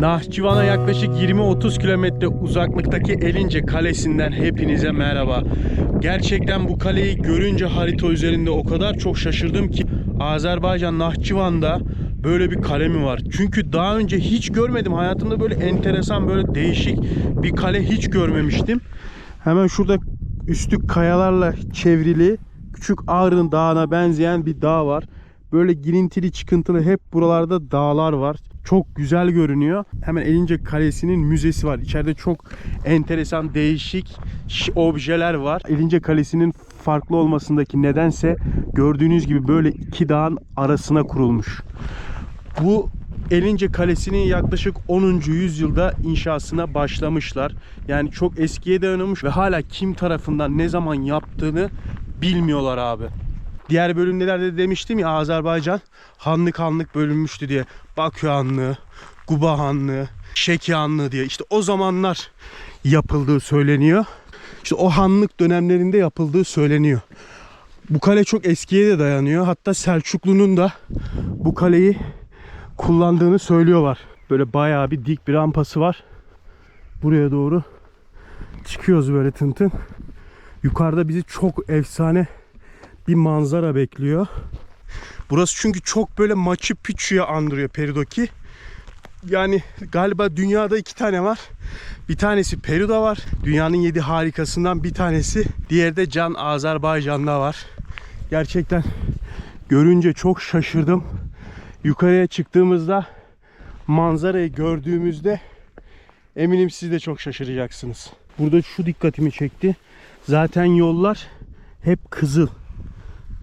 Nahçıvan'a yaklaşık 20-30 kilometre uzaklıktaki Elince Kalesi'nden hepinize merhaba. Gerçekten bu kaleyi görünce harita üzerinde o kadar çok şaşırdım ki Azerbaycan Nahçıvan'da böyle bir kale mi var? Çünkü daha önce hiç görmedim. Hayatımda böyle enteresan, böyle değişik bir kale hiç görmemiştim. Hemen şurada üstü kayalarla çevrili küçük Ağrı Dağı'na benzeyen bir dağ var. Böyle girintili çıkıntılı hep buralarda dağlar var. Çok güzel görünüyor. Hemen Elince Kalesi'nin müzesi var. İçeride çok enteresan değişik objeler var. Elince Kalesi'nin farklı olmasındaki nedense gördüğünüz gibi böyle iki dağın arasına kurulmuş. Bu Elince Kalesi'nin yaklaşık 10. yüzyılda inşasına başlamışlar. Yani çok eskiye dayanıyormuş ve hala kim tarafından ne zaman yaptığını bilmiyorlar abi. Diğer bölümlerde de demiştim ya Azerbaycan hanlık hanlık bölünmüştü diye. Bakü Hanlığı, Guba Hanlığı, Şeki Hanlığı diye. İşte o zamanlar yapıldığı söyleniyor. İşte o hanlık dönemlerinde yapıldığı söyleniyor. Bu kale çok eskiye de dayanıyor. Hatta Selçuklu'nun da bu kaleyi kullandığını söylüyorlar. Böyle bayağı bir dik bir rampası var. Buraya doğru çıkıyoruz böyle tın tın. Yukarıda bizi çok efsane bir manzara bekliyor. Burası çünkü çok böyle Machu Picchu'ya andırıyor Peru'daki. Yani galiba dünyada iki tane var. Bir tanesi Peru'da var. Dünyanın yedi harikasından bir tanesi. Diğeri de Can Azerbaycan'da var. Gerçekten görünce çok şaşırdım. Yukarıya çıktığımızda manzarayı gördüğümüzde eminim siz de çok şaşıracaksınız. Burada şu dikkatimi çekti. Zaten yollar hep kızıl.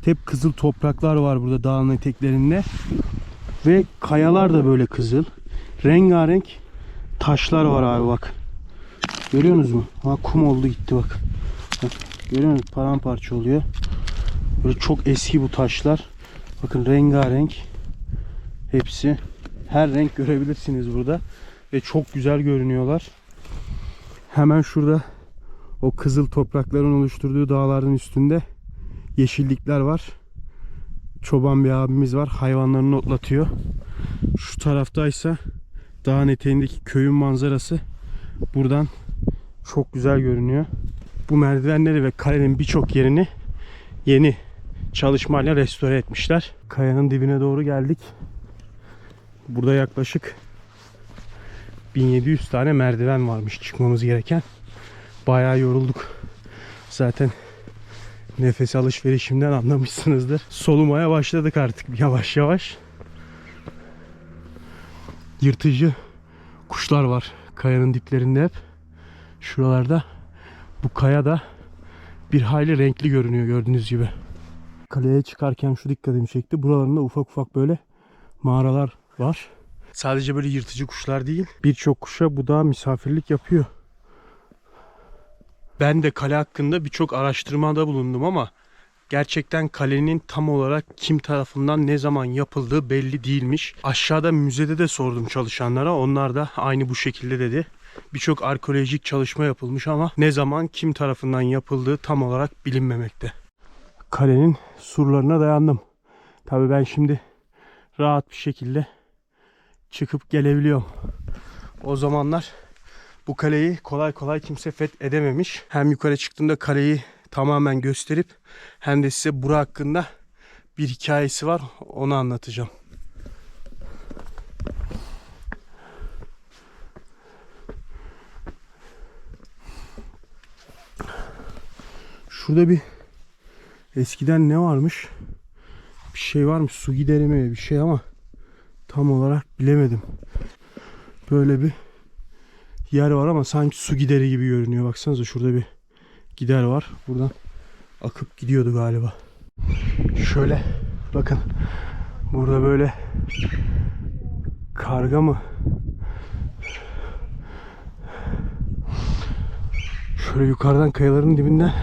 Hep kızıl topraklar var burada dağın eteklerinde. Ve kayalar da böyle kızıl. Rengarenk taşlar var abi bak. Görüyorsunuz mu? Ha, kum oldu gitti bak. bak. Görüyor musunuz? Paramparça oluyor. Böyle çok eski bu taşlar. Bakın rengarenk. Hepsi. Her renk görebilirsiniz burada. Ve çok güzel görünüyorlar. Hemen şurada o kızıl toprakların oluşturduğu dağların üstünde yeşillikler var. Çoban bir abimiz var. Hayvanlarını otlatıyor. Şu taraftaysa dağın eteğindeki köyün manzarası buradan çok güzel görünüyor. Bu merdivenleri ve kalenin birçok yerini yeni çalışmayla restore etmişler. Kayanın dibine doğru geldik. Burada yaklaşık 1700 tane merdiven varmış çıkmamız gereken. Bayağı yorulduk. Zaten nefes alışverişimden anlamışsınızdır. Solumaya başladık artık yavaş yavaş. Yırtıcı kuşlar var kayanın diplerinde hep. Şuralarda bu kaya da bir hayli renkli görünüyor gördüğünüz gibi. Kaleye çıkarken şu dikkatimi çekti. Buralarında ufak ufak böyle mağaralar var. Sadece böyle yırtıcı kuşlar değil. Birçok kuşa bu da misafirlik yapıyor. Ben de kale hakkında birçok araştırmada bulundum ama gerçekten kalenin tam olarak kim tarafından ne zaman yapıldığı belli değilmiş. Aşağıda müzede de sordum çalışanlara. Onlar da aynı bu şekilde dedi. Birçok arkeolojik çalışma yapılmış ama ne zaman kim tarafından yapıldığı tam olarak bilinmemekte. Kalenin surlarına dayandım. Tabii ben şimdi rahat bir şekilde çıkıp gelebiliyorum. O zamanlar bu kaleyi kolay kolay kimse feth edememiş. Hem yukarı çıktığımda kaleyi tamamen gösterip hem de size bura hakkında bir hikayesi var. Onu anlatacağım. Şurada bir eskiden ne varmış? Bir şey varmış. Su gideri mi bir şey ama tam olarak bilemedim. Böyle bir yer var ama sanki su gideri gibi görünüyor. Baksanıza şurada bir gider var. Buradan akıp gidiyordu galiba. Şöyle bakın. Burada böyle karga mı? Şöyle yukarıdan kayaların dibinden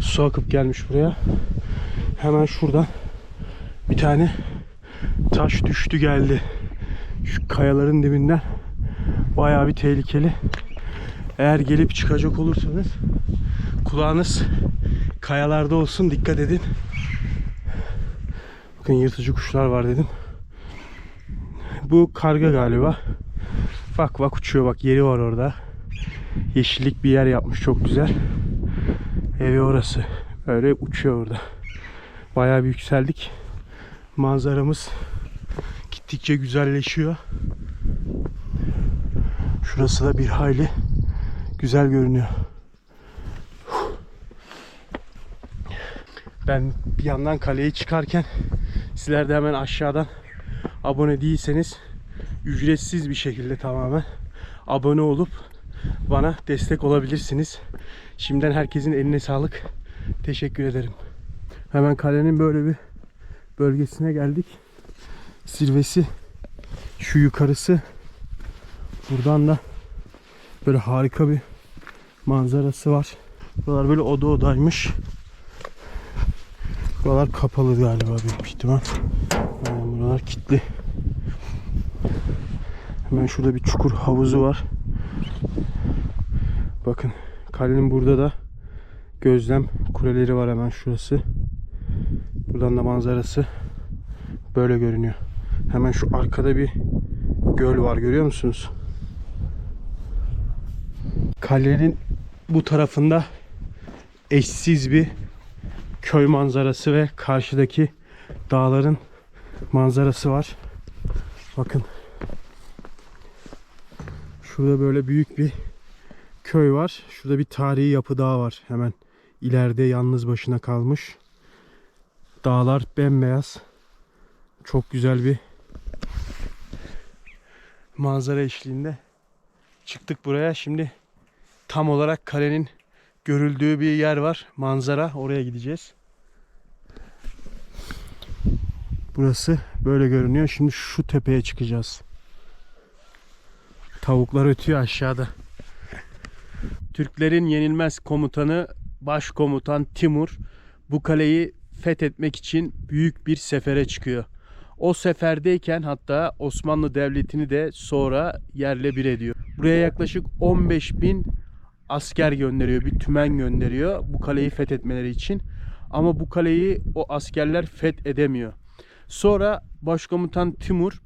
su akıp gelmiş buraya. Hemen şuradan bir tane taş düştü geldi. Şu kayaların dibinden bayağı bir tehlikeli. Eğer gelip çıkacak olursanız kulağınız kayalarda olsun dikkat edin. Bakın yırtıcı kuşlar var dedim. Bu karga galiba. Bak bak uçuyor bak yeri var orada. Yeşillik bir yer yapmış çok güzel. Evi orası. Öyle uçuyor orada. Bayağı bir yükseldik. Manzaramız gittikçe güzelleşiyor. Şurası da bir hayli güzel görünüyor. Ben bir yandan kaleye çıkarken sizler de hemen aşağıdan abone değilseniz ücretsiz bir şekilde tamamen abone olup bana destek olabilirsiniz. Şimdiden herkesin eline sağlık. Teşekkür ederim. Hemen kalenin böyle bir bölgesine geldik. Zirvesi şu yukarısı. Buradan da böyle harika bir manzarası var. Buralar böyle oda odaymış. Buralar kapalı galiba büyük ihtimal. Yani buralar kilitli. Hemen şurada bir çukur havuzu var. Bakın kalenin burada da gözlem kuleleri var hemen şurası. Buradan da manzarası böyle görünüyor. Hemen şu arkada bir göl var görüyor musunuz? Kalenin bu tarafında eşsiz bir köy manzarası ve karşıdaki dağların manzarası var. Bakın. Şurada böyle büyük bir köy var. Şurada bir tarihi yapı daha var. Hemen ileride yalnız başına kalmış. Dağlar bembeyaz. Çok güzel bir manzara eşliğinde çıktık buraya. Şimdi tam olarak kalenin görüldüğü bir yer var. Manzara. Oraya gideceğiz. Burası böyle görünüyor. Şimdi şu tepeye çıkacağız. Tavuklar ötüyor aşağıda. Türklerin yenilmez komutanı Başkomutan Timur bu kaleyi fethetmek için büyük bir sefere çıkıyor. O seferdeyken hatta Osmanlı Devleti'ni de sonra yerle bir ediyor. Buraya yaklaşık 15 bin asker gönderiyor, bir tümen gönderiyor bu kaleyi fethetmeleri için. Ama bu kaleyi o askerler fethedemiyor. Sonra Başkomutan Timur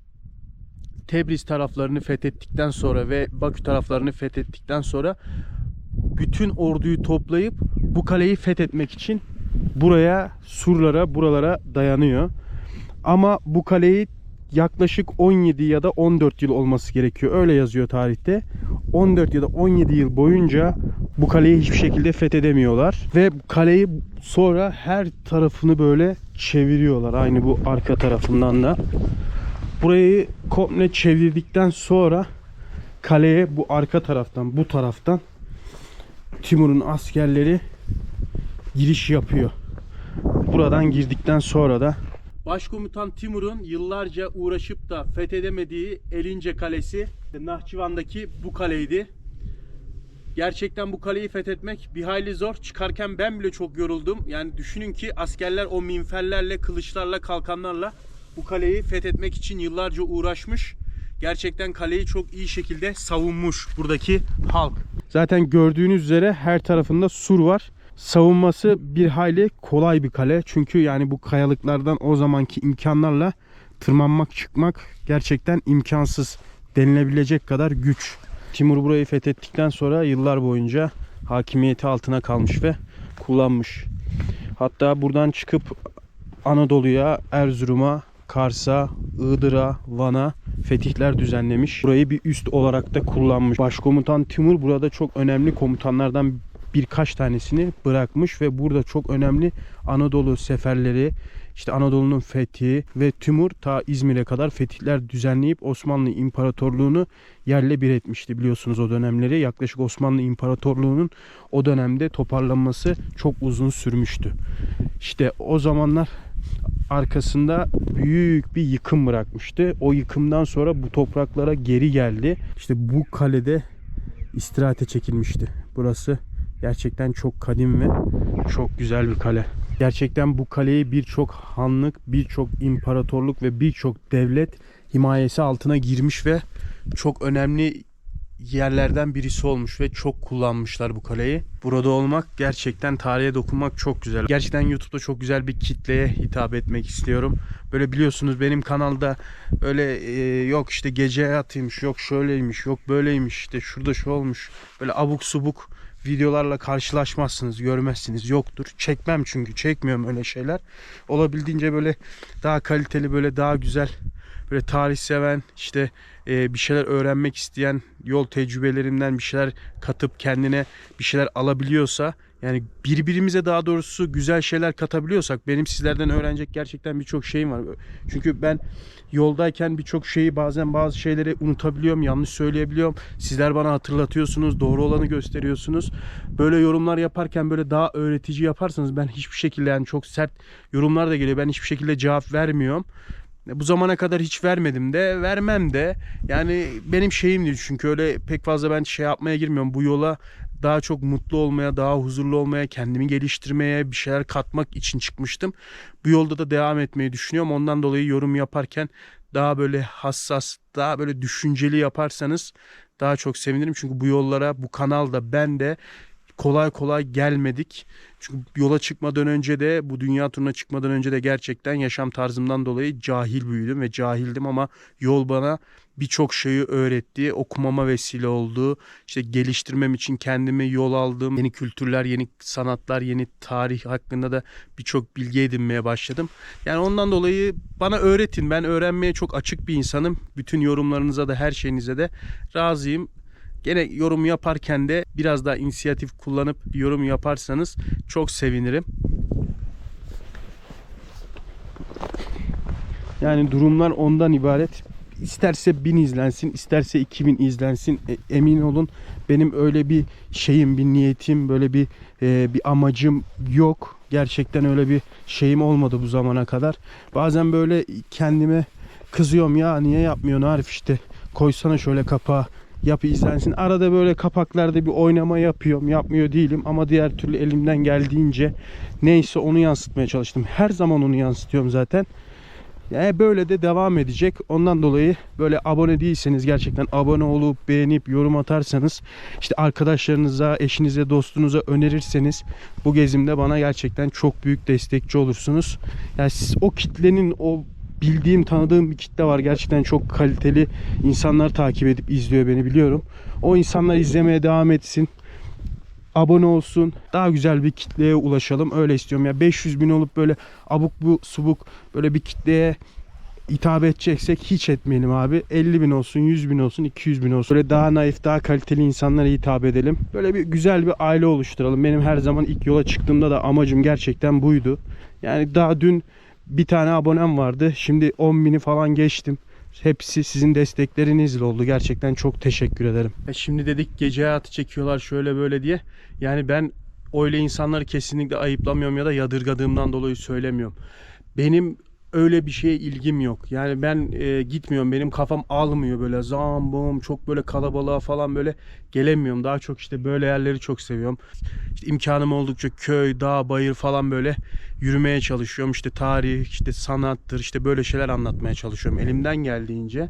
Tebriz taraflarını fethettikten sonra ve Bakü taraflarını fethettikten sonra bütün orduyu toplayıp bu kaleyi fethetmek için buraya surlara, buralara dayanıyor. Ama bu kaleyi yaklaşık 17 ya da 14 yıl olması gerekiyor. Öyle yazıyor tarihte. 14 ya da 17 yıl boyunca bu kaleyi hiçbir şekilde fethedemiyorlar. Ve kaleyi sonra her tarafını böyle çeviriyorlar. Aynı bu arka tarafından da. Burayı komple çevirdikten sonra kaleye bu arka taraftan, bu taraftan Timur'un askerleri giriş yapıyor. Buradan girdikten sonra da Başkomutan Timur'un yıllarca uğraşıp da fethedemediği Elince Kalesi Nahçıvan'daki bu kaleydi. Gerçekten bu kaleyi fethetmek bir hayli zor. Çıkarken ben bile çok yoruldum. Yani düşünün ki askerler o minferlerle, kılıçlarla, kalkanlarla bu kaleyi fethetmek için yıllarca uğraşmış. Gerçekten kaleyi çok iyi şekilde savunmuş buradaki halk. Zaten gördüğünüz üzere her tarafında sur var. Savunması bir hayli kolay bir kale. Çünkü yani bu kayalıklardan o zamanki imkanlarla tırmanmak çıkmak gerçekten imkansız denilebilecek kadar güç. Timur burayı fethettikten sonra yıllar boyunca hakimiyeti altına kalmış ve kullanmış. Hatta buradan çıkıp Anadolu'ya, Erzurum'a, Kars'a, Iğdır'a, Van'a fetihler düzenlemiş. Burayı bir üst olarak da kullanmış. Başkomutan Timur burada çok önemli komutanlardan birkaç tanesini bırakmış ve burada çok önemli Anadolu seferleri, işte Anadolu'nun fethi ve Timur ta İzmir'e kadar fetihler düzenleyip Osmanlı İmparatorluğunu yerle bir etmişti biliyorsunuz o dönemleri. Yaklaşık Osmanlı İmparatorluğu'nun o dönemde toparlanması çok uzun sürmüştü. İşte o zamanlar arkasında büyük bir yıkım bırakmıştı. O yıkımdan sonra bu topraklara geri geldi. İşte bu kalede istirahate çekilmişti. Burası gerçekten çok kadim ve çok güzel bir kale. Gerçekten bu kaleyi birçok hanlık, birçok imparatorluk ve birçok devlet himayesi altına girmiş ve çok önemli yerlerden birisi olmuş ve çok kullanmışlar bu kaleyi. Burada olmak gerçekten tarihe dokunmak çok güzel. Gerçekten YouTube'da çok güzel bir kitleye hitap etmek istiyorum. Böyle biliyorsunuz benim kanalda böyle e, yok işte gece hayatıymış, yok şöyleymiş, yok böyleymiş, işte şurada şu olmuş. Böyle abuk subuk videolarla karşılaşmazsınız, görmezsiniz. Yoktur. Çekmem çünkü. Çekmiyorum öyle şeyler. Olabildiğince böyle daha kaliteli, böyle daha güzel, böyle tarih seven, işte e, bir şeyler öğrenmek isteyen, yol tecrübelerinden bir şeyler katıp kendine bir şeyler alabiliyorsa yani birbirimize daha doğrusu güzel şeyler katabiliyorsak benim sizlerden öğrenecek gerçekten birçok şeyim var. Çünkü ben yoldayken birçok şeyi bazen bazı şeyleri unutabiliyorum, yanlış söyleyebiliyorum. Sizler bana hatırlatıyorsunuz, doğru olanı gösteriyorsunuz. Böyle yorumlar yaparken böyle daha öğretici yaparsanız ben hiçbir şekilde yani çok sert yorumlar da geliyor. Ben hiçbir şekilde cevap vermiyorum. Bu zamana kadar hiç vermedim de vermem de. Yani benim şeyimdi çünkü öyle pek fazla ben şey yapmaya girmiyorum. Bu yola daha çok mutlu olmaya daha huzurlu olmaya kendimi geliştirmeye bir şeyler katmak için çıkmıştım. Bu yolda da devam etmeyi düşünüyorum. Ondan dolayı yorum yaparken daha böyle hassas daha böyle düşünceli yaparsanız daha çok sevinirim. Çünkü bu yollara bu kanalda ben de kolay kolay gelmedik. Çünkü yola çıkmadan önce de bu dünya turuna çıkmadan önce de gerçekten yaşam tarzımdan dolayı cahil büyüdüm ve cahildim ama yol bana birçok şeyi öğretti, okumama vesile oldu. İşte geliştirmem için kendime yol aldım. Yeni kültürler, yeni sanatlar, yeni tarih hakkında da birçok bilgi edinmeye başladım. Yani ondan dolayı bana öğretin. Ben öğrenmeye çok açık bir insanım. Bütün yorumlarınıza da her şeyinize de razıyım. Gene yorum yaparken de biraz daha inisiyatif kullanıp yorum yaparsanız çok sevinirim. Yani durumlar ondan ibaret. İsterse 1000 izlensin, isterse 2000 izlensin. E, emin olun benim öyle bir şeyim, bir niyetim, böyle bir e, bir amacım yok. Gerçekten öyle bir şeyim olmadı bu zamana kadar. Bazen böyle kendime kızıyorum ya niye yapmıyorsun Arif işte koysana şöyle kapağı yap izlensin. Arada böyle kapaklarda bir oynama yapıyorum. Yapmıyor değilim ama diğer türlü elimden geldiğince neyse onu yansıtmaya çalıştım. Her zaman onu yansıtıyorum zaten. Yani böyle de devam edecek. Ondan dolayı böyle abone değilseniz gerçekten abone olup beğenip yorum atarsanız işte arkadaşlarınıza, eşinize, dostunuza önerirseniz bu gezimde bana gerçekten çok büyük destekçi olursunuz. Yani siz o kitlenin o bildiğim, tanıdığım bir kitle var. Gerçekten çok kaliteli insanlar takip edip izliyor beni biliyorum. O insanlar izlemeye devam etsin. Abone olsun. Daha güzel bir kitleye ulaşalım. Öyle istiyorum ya. 500 bin olup böyle abuk bu subuk böyle bir kitleye hitap edeceksek hiç etmeyelim abi. 50 bin olsun, 100 bin olsun, 200 bin olsun. Böyle daha naif, daha kaliteli insanlara hitap edelim. Böyle bir güzel bir aile oluşturalım. Benim her zaman ilk yola çıktığımda da amacım gerçekten buydu. Yani daha dün bir tane abonem vardı. Şimdi 10 bini falan geçtim. Hepsi sizin desteklerinizle oldu. Gerçekten çok teşekkür ederim. E şimdi dedik gece hayatı çekiyorlar şöyle böyle diye. Yani ben öyle insanları kesinlikle ayıplamıyorum ya da yadırgadığımdan dolayı söylemiyorum. Benim öyle bir şeye ilgim yok. Yani ben e, gitmiyorum. Benim kafam almıyor böyle zam bum çok böyle kalabalığa falan böyle gelemiyorum. Daha çok işte böyle yerleri çok seviyorum. İşte imkanım oldukça köy, dağ, bayır falan böyle yürümeye çalışıyorum. İşte tarih, işte sanattır, işte böyle şeyler anlatmaya çalışıyorum elimden geldiğince.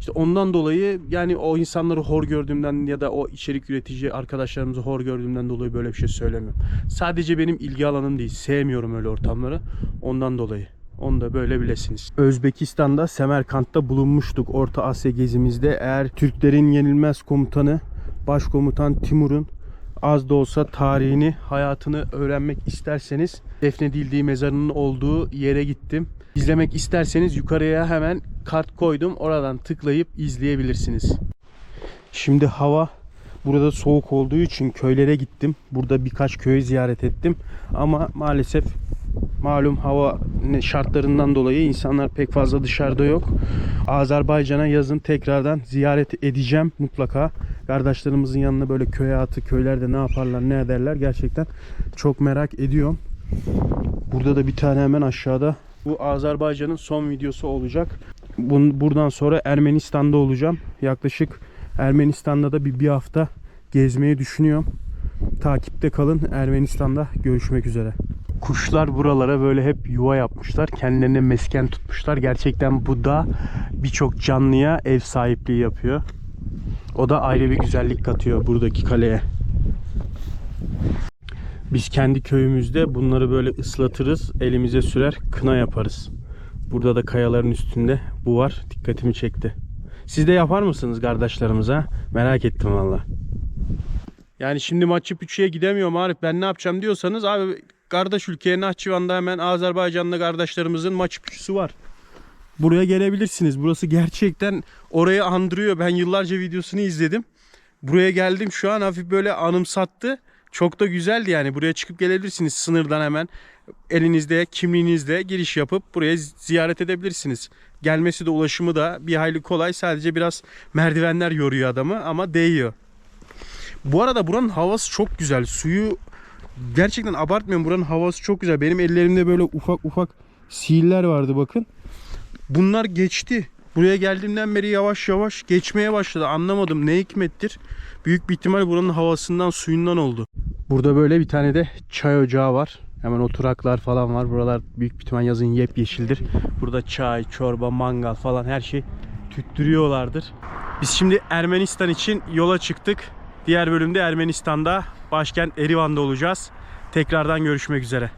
İşte ondan dolayı yani o insanları hor gördüğümden ya da o içerik üretici arkadaşlarımızı hor gördüğümden dolayı böyle bir şey söylemiyorum. Sadece benim ilgi alanım değil. Sevmiyorum öyle ortamları. Ondan dolayı. Onu da böyle bilesiniz. Özbekistan'da Semerkant'ta bulunmuştuk Orta Asya gezimizde. Eğer Türklerin yenilmez komutanı Başkomutan Timur'un az da olsa tarihini, hayatını öğrenmek isterseniz defnedildiği mezarının olduğu yere gittim. İzlemek isterseniz yukarıya hemen kart koydum. Oradan tıklayıp izleyebilirsiniz. Şimdi hava burada soğuk olduğu için köylere gittim. Burada birkaç köyü ziyaret ettim. Ama maalesef malum hava şartlarından dolayı insanlar pek fazla dışarıda yok. Azerbaycan'a yazın tekrardan ziyaret edeceğim mutlaka. Kardeşlerimizin yanına böyle köy hayatı, köylerde ne yaparlar, ne ederler gerçekten çok merak ediyorum. Burada da bir tane hemen aşağıda. Bu Azerbaycan'ın son videosu olacak. Bun- Buradan sonra Ermenistan'da olacağım. Yaklaşık Ermenistan'da da bir, bir hafta gezmeyi düşünüyorum. Takipte kalın. Ermenistan'da görüşmek üzere. Kuşlar buralara böyle hep yuva yapmışlar. Kendilerine mesken tutmuşlar. Gerçekten bu da birçok canlıya ev sahipliği yapıyor. O da ayrı bir güzellik katıyor buradaki kaleye. Biz kendi köyümüzde bunları böyle ıslatırız, elimize sürer, kına yaparız. Burada da kayaların üstünde bu var. Dikkatimi çekti. Siz de yapar mısınız kardeşlerimiz ha? Merak ettim valla. Yani şimdi Machu Picchu'ya gidemiyorum Arif ben ne yapacağım diyorsanız abi kardeş ülkeye Nahçıvan'da hemen Azerbaycanlı kardeşlerimizin Machu Picchu'su var. Buraya gelebilirsiniz. Burası gerçekten orayı andırıyor. Ben yıllarca videosunu izledim. Buraya geldim şu an hafif böyle anımsattı. Çok da güzeldi yani. Buraya çıkıp gelebilirsiniz sınırdan hemen. Elinizde, kimliğinizde giriş yapıp buraya ziyaret edebilirsiniz. Gelmesi de ulaşımı da bir hayli kolay. Sadece biraz merdivenler yoruyor adamı ama değiyor. Bu arada buranın havası çok güzel. Suyu gerçekten abartmıyorum. Buranın havası çok güzel. Benim ellerimde böyle ufak ufak sihirler vardı bakın. Bunlar geçti. Buraya geldiğimden beri yavaş yavaş geçmeye başladı. Anlamadım ne hikmettir. Büyük bir ihtimal buranın havasından suyundan oldu. Burada böyle bir tane de çay ocağı var. Hemen oturaklar falan var. Buralar büyük bir ihtimal yazın yepyeşildir. Burada çay, çorba, mangal falan her şey tüttürüyorlardır. Biz şimdi Ermenistan için yola çıktık. Diğer bölümde Ermenistan'da başkent Erivan'da olacağız. Tekrardan görüşmek üzere.